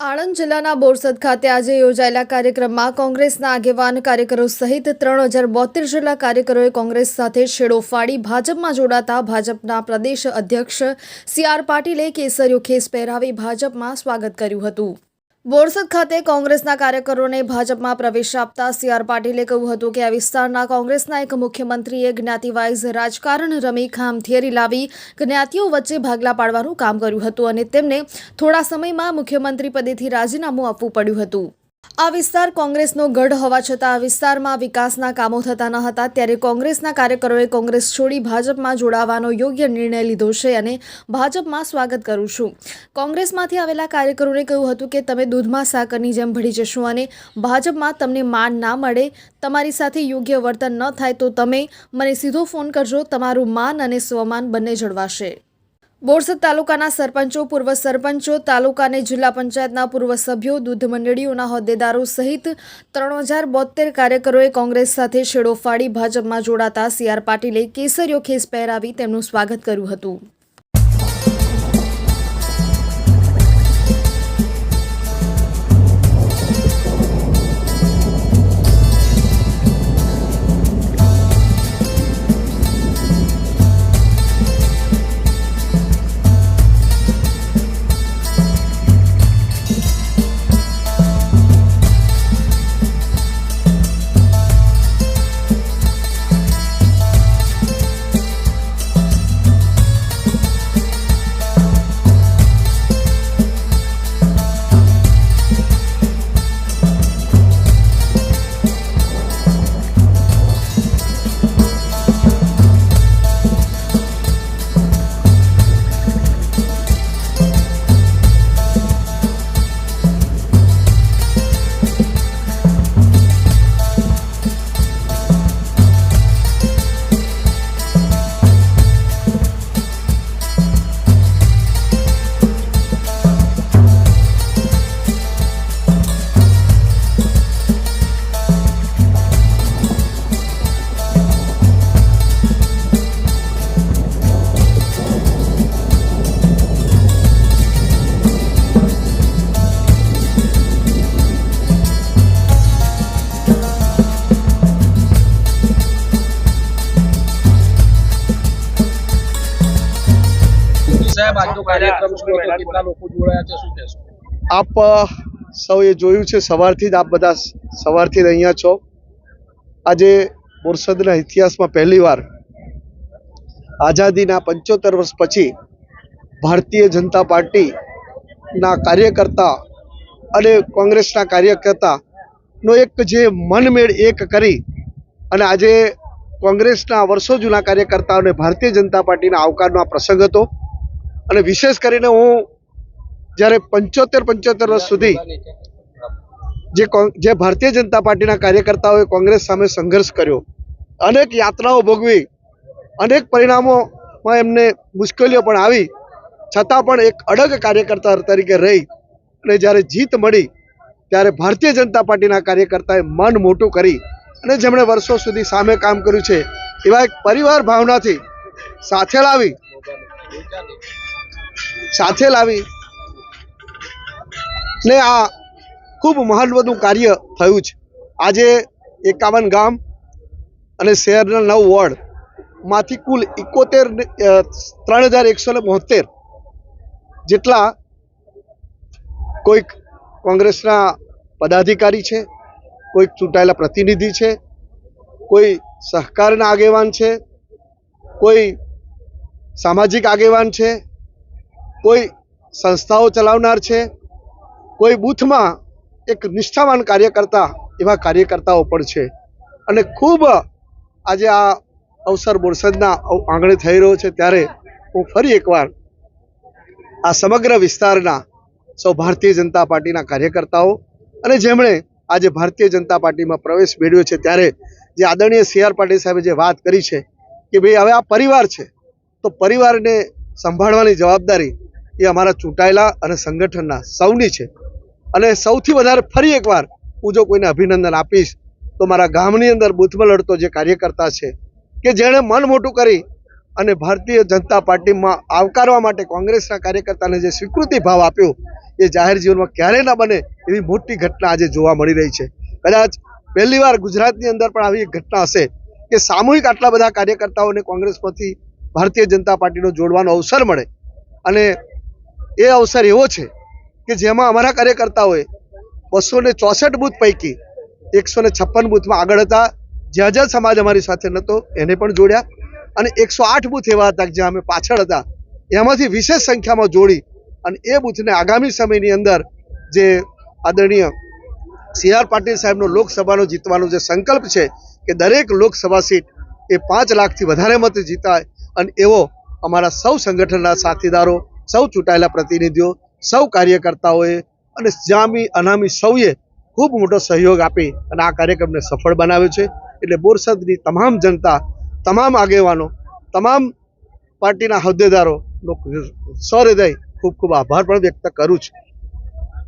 આણંદ જિલ્લાના બોરસદ ખાતે આજે યોજાયેલા કાર્યક્રમમાં કોંગ્રેસના આગેવાન કાર્યકરો સહિત ત્રણ હજાર બોતેર જેટલા કાર્યકરોએ કોંગ્રેસ સાથે છેડો ફાડી ભાજપમાં જોડાતા ભાજપના પ્રદેશ અધ્યક્ષ સી આર પાટીલે કેસરીયો ખેસ પહેરાવી ભાજપમાં સ્વાગત કર્યું હતું. બોરસદ ખાતે કોંગ્રેસના કાર્યકરોને ભાજપમાં પ્રવેશ આપતા સી આર પાટીલે કહ્યું હતું કે આ વિસ્તારના કોંગ્રેસના એક મુખ્યમંત્રીએ જ્ઞાતિવાઇઝ રાજકારણ રમી ખામ થિયરી લાવી જ્ઞાતિઓ વચ્ચે ભાગલા પાડવાનું કામ કર્યું હતું અને તેમને થોડા સમયમાં મુખ્યમંત્રી પદેથી રાજીનામું આપવું પડ્યું હતું. આ વિસ્તાર કોંગ્રેસનો ગઢ હોવા છતાં આ વિસ્તારમાં વિકાસના કામો થતા ન હતા. ત્યારે કોંગ્રેસના કાર્યકરોએ કોંગ્રેસ છોડી ભાજપમાં જોડાવાનો યોગ્ય નિર્ણય લીધો છે અને ભાજપમાં સ્વાગત કરું છું. કોંગ્રેસમાંથી આવેલા કાર્યકરોને કહ્યું હતું કે, તમે દૂધમાં સાકરની જેમ ભળી જશો અને ભાજપમાં તમને માન ના મળે, તમારી સાથે યોગ્ય વર્તન ન થાય તો તમે મને સીધો ફોન કરજો, તમારું માન અને સ્વમાન બંને જળવાશે. બોરસદ તાલુકાના સરપંચો, પૂર્વ સરપંચો તાલુકા અને જિલ્લા પંચાયતના પૂર્વ સભ્યો, દૂધ મંડળીઓના હોદ્દેદારો સહિત ત્રણ હજાર બોતેર કાર્યકરોએ કોંગ્રેસ સાથે છેડો ફાડી ભાજપમાં જોડાતા સી આર પાટીલે કેસરીયો ખેસ પહેરાવી તેમનું સ્વાગત કર્યું હતું. સાહેબ આજનો કાર્યક્રમ શું હતો? કેટલા લોકો જોડાયા છે? શું કહેશો? આપ અ, સૌએ જોયું છે સવારથી જ આપ બધા સવારથી અહીંયા છો. આજે બોરસદના ઇતિહાસમાં પહેલીવાર આઝાદીના પંચોતેર વર્ષ પછી ભારતીય જનતા પાર્ટીના કાર્યકર્તા અને કોંગ્રેસના કાર્યકર્તાનો એક જે મનમેળ એક કરી અને આજે કોંગ્રેસના વર્ષો જૂના કાર્યકર્તાઓને ભારતીય જનતા પાર્ટીના આવકારનો આ પ્રસંગ હતો. અને વિશેષ કરીને હું જ્યારે પંચોતેર પંચોતેર વર્ષ સુધી જે જે ભારતીય જનતા પાર્ટીના કાર્યકર્તાઓએ કોંગ્રેસ સામે સંઘર્ષ કર્યો, અનેક યાત્રાઓ ભોગવી, અનેક પરિણામોમાં એમને મુશ્કેલીઓ પણ આવી, છતાં પણ એક અડગ કાર્યકર્તા તરીકે રહી અને જ્યારે જીત મળી, ત્યારે ભારતીય જનતા પાર્ટીના કાર્યકર્તાએ મન મોટું કરી અને જેમણે વર્ષો સુધી સામે કામ કર્યું છે, એવા એક પરિવાર ભાવનાથી સાથે લાવી સાથે લાવી ને આ ખૂબ મહત્વનું કાર્ય થયું છે. આજે એકાવન ગામ અને શહેરના નવ વોર્ડમાંથી કુલ એકોતેર ત્રણ હજાર એકસો ને બોતેર જેટલા કોઈક કોંગ્રેસના પદાધિકારી છે, કોઈક ચૂંટાયેલા પ્રતિનિધિ છે, કોઈ સહકારના આગેવાન છે, કોઈ સામાજિક આગેવાન છે કોઈ સંસ્થાઓ ચલાવનાર છે, કોઈ બૂથમાં એક નિષ્ઠાવાન કાર્યકર્તા એવા કાર્યકર્તાઓ પણ છે. અને ખૂબ આજે આ અવસર બોરસદના આંગણે થઈ રહ્યો છે, ત્યારે હું ફરી એકવાર આ સમગ્ર વિસ્તારના સૌ ભારતીય જનતા પાર્ટીના કાર્યકર્તાઓ અને જેમણે આજે ભારતીય જનતા પાર્ટીમાં પ્રવેશ મેળવ્યો છે, ત્યારે જે આદરણીય સી આર પાટીલ સાહેબે જે વાત કરી છે કે ભાઈ હવે આ પરિવાર છે, તો પરિવારને સંભાળવાની જવાબદારી એ અમારા ચૂંટાયેલા અને સંગઠનના સૌની છે. અને સૌથી વધારે ફરી એકવાર હું જો કોઈને અભિનંદન આપીશ, તો મારા ગામની અંદર બૂથમાં લડતો જે કાર્યકર્તા છે, કે જેણે મન મોટું કરી અને ભારતીય જનતા પાર્ટીમાં આવકારવા માટે કોંગ્રેસના કાર્યકર્તાને જે સ્વીકૃતિ ભાવ આપ્યો, એ જાહેર જીવનમાં ક્યારેય ના બને એવી મોટી ઘટના આજે જોવા મળી રહી છે. કદાચ પહેલીવાર ગુજરાતની અંદર પણ આવી ઘટના હશે, કે સામૂહિક આટલા બધા કાર્યકર્તાઓને કોંગ્રેસમાંથી ભારતીય જનતા પાર્ટીનો જોડવાનો અવસર મળે. અને એ અવસર એવો છે કે જેમાં અમારા કાર્યકર્તાઓએ બસો ને ચોસઠ બૂથ પૈકી એકસો ને છપ્પન બૂથમાં આગળ હતા. જ્યાં જ્યાં સમાજ અમારી સાથે નહોતો એને પણ જોડ્યા. અને એકસો આઠ બૂથ એવા હતા જ્યાં અમે પાછળ હતા. એમાંથી વિશેષ સંખ્યામાં જોડી અને એ બૂથને આગામી સમયની અંદર જે આદરણીય સી આર પાટીલ સાહેબનો લોકસભાનો જીતવાનો જે સંકલ્પ છે કે દરેક લોકસભા સીટ એ પાંચ લાખથી વધારે મત જીતાય અને એવો અમારા સૌ સંગઠનના સાથીદારો સૌ ચૂંટાયેલા પ્રતિનિધિઓ, સૌ કાર્યકર્તાઓએ અને જામી અનામી સૌએ ખૂબ મોટો સહયોગ આપી અને આ કાર્યક્રમને સફળ બનાવ્યો છે. એટલે બોરસદની તમામ જનતા, તમામ આગેવાનો, તમામ પાર્ટીના હોદ્દેદારોનો સહૃદય ખૂબ ખૂબ આભાર પણ વ્યક્ત કરું છું.